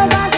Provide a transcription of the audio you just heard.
ভালোবাসা